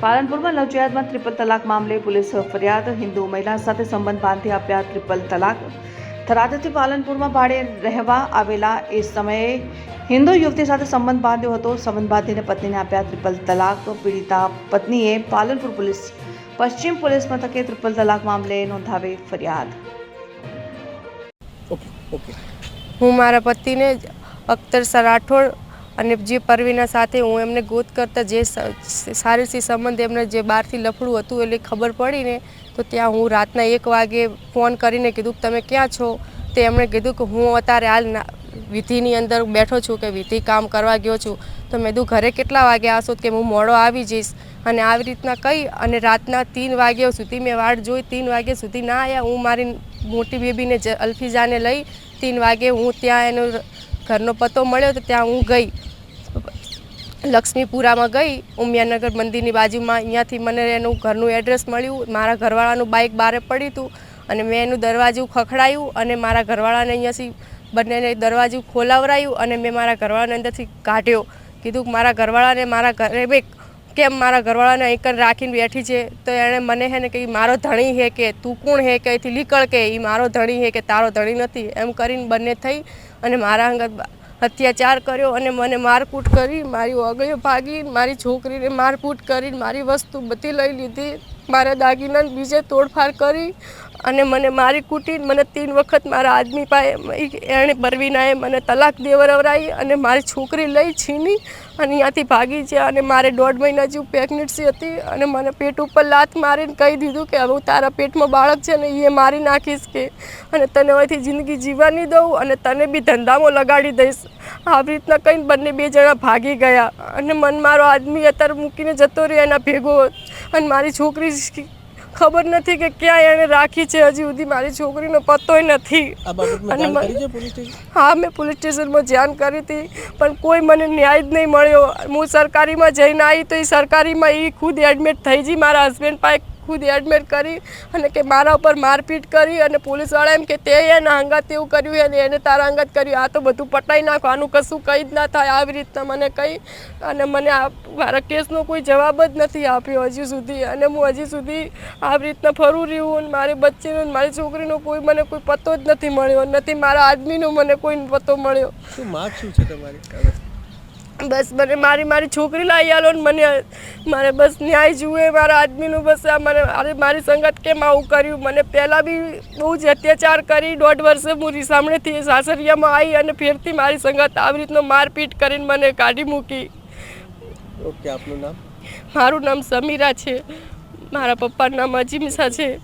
પાલનપુરમાં નવજાતમાં triple તલાક મામલે police ફરિયાદ. હિન્દુ મહિલા સાથે સંબંધ બાંધી આપ્યા ટ્રિપલ તલાક. થરાદથી પાલનપુરમાં ભાડે રહેવા આવેલા એ સમયે હિન્દુ યુવતી સાથે સંબંધ બાંધ્યો હતો. સંબંધ બાંધીને પત્નીને આપ્યા ટ્રિપલ તલાક. પીડિતા પત્નીએ પાલનપુર પોલીસ પશ્ચિમ પોલીસ મથકે ટ્રિપલ તલાક મામલે નોંધાવી ફરિયાદ. Okay okay. હું મારા પતિને અખ્તર સર રાઠોડ અને જે પરવીના સાથે હું એમને ગોત કરતા જે સારી સંબંધ એમને જે બહારથી લફડું હતું એટલે ખબર પડીને, તો ત્યાં હું રાતના એક વાગે ફોન કરીને કીધું કે તમે ક્યાં છો? તે એમણે કીધું કે હું અત્યારે હાલ વિધિની અંદર બેઠો છું કે વિધિ કામ કરવા ગયો છું. તો મેં કીધું, ઘરે કેટલા વાગે આવશો કે હું મોડો આવી જઈશ? અને આવી રીતના કહી અને રાતના ત્રણ વાગ્યા સુધી મેં વાટ જોઈ ત્રણ વાગ્યા સુધી ના આવ્યા હું મારી મોટી બેબીને જ અલ્ફીઝાને લઈ ત્રણ વાગે હું ત્યાં એનો ઘરનો પતો મળ્યો તો ત્યાં હું ગઈ. લક્ષ્મીપુરામાં ગઈ, ઉમિયાનગર મંદિરની બાજુમાં. અહીંયાથી મને એનું ઘરનું એડ્રેસ મળ્યું. મારા ઘરવાળાનું બાઇક બહાર પડ્યું હતું અને મેં એનું દરવાજું ખખડાયું અને મારા ઘરવાળાને અહીંયાથી બંનેને દરવાજું ખોલાવરાયું અને મેં મારા ઘરવાળાને અંદરથી કાઢ્યો. કીધું મારા ઘરવાળાને મારા ઘરે બે કેમ મારા ઘરવાળાને અહીં કન રાખીને બેઠી છે? તો એણે મને હે ને કે મારો ધણી હે કે, તું કોણ હે કે, અહીંથી નીકળ કે એ મારો ધણી હે કે, તારો ધણી નથી. એમ કરીને બંને થઈ અને મારા અંગત અત્યાચાર કર્યો અને મને મારકૂટ કરી, મારી ઓગળીઓ ભાગી, મારી છોકરીને મારકૂટ કરી, મારી વસ્તુ બધી લઈ લીધી. મારા દાગીનાને બીજે તોડફાડ કરી અને મને મારી કૂટી મને ત્રણ વખત મારા આદમી પાસે એણે પરવીનાએ મને તલાક દેવરાવી અને મારી છોકરી લઈ છીની અને અહીંયાથી ભાગી છે અને મારે દોઢ મહિના જેવું પ્રેગ્નન્સી હતી અને મને પેટ ઉપર લાત મારીને કહી દીધું કે હવે હું તારા પેટમાં બાળક છે ને એ મારી નાખીશ કે અને તને હવેથી જિંદગી જીવવા નહીં દઉં અને તને બી ધંધામાં લગાડી દઈશ. આવી રીતના કહીને બંને બે જણા ભાગી ગયા. અને મન મારો આદમી અત્યારે મૂકીને જતો રહ્યો એના ભેગો. અને મારી છોકરી ખબર નથી કે ક્યાં એણે રાખી છે હજી સુધી મારી છોકરીનો પત્તોય નથી. અને હા મેં પોલીસ સ્ટેશનમાં જાણ કરી હતી પણ કોઈ મને ન્યાય જ નહીં મળ્યો. હું સરકારીમાં જઈને આવી તો એ સરકારીમાં એ ખુદ એડમિટ થઈ ગઈ મારા હસબન્ડ પાસે ખુદ એડમિટ કરી અને કે મારા ઉપર મારપીટ કરી અને પોલીસવાળા એમ કે તે એના અંગત એવું કર્યું અને એને તારા અંગત કર્યું. આ તો બધું પટાઈ નાખો. આનું કશું કંઈ જ ના થાય. આવી રીતના મને કહી અને મને આ મારા કેસનો કોઈ જવાબ જ નથી આપ્યો હજી સુધી. અને હું હજી સુધી આવી રીતના ફરું રહ્યું અને મારી બચ્ચીનો મારી છોકરીનો કોઈ મને કોઈ પતો જ નથી મળ્યો. નથી મારા આદમીનો મને કોઈ પતો મળ્યો. શું માગ શું છે તમારી? બસ મને મારી મારી છોકરી લાવી આલો ને મને મારે બસ ન્યાય જુએ મારા આદમીનું બસ આ મને અરે મારી સંગત કેમ આવું કર્યું? મને પહેલાં બી બહુ જ અત્યાચાર કરી દોઢ વર્ષે હું રીસામણેથી સાસરિયામાં આવી અને ફેરથી મારી સંગત આવી રીતનો મારપીટ કરીને મને કાઢી મૂકી. ઓકે આપનું નામ? મારું નામ સમીરા છે. મારા પપ્પાનું નામ અજીમિસા છે.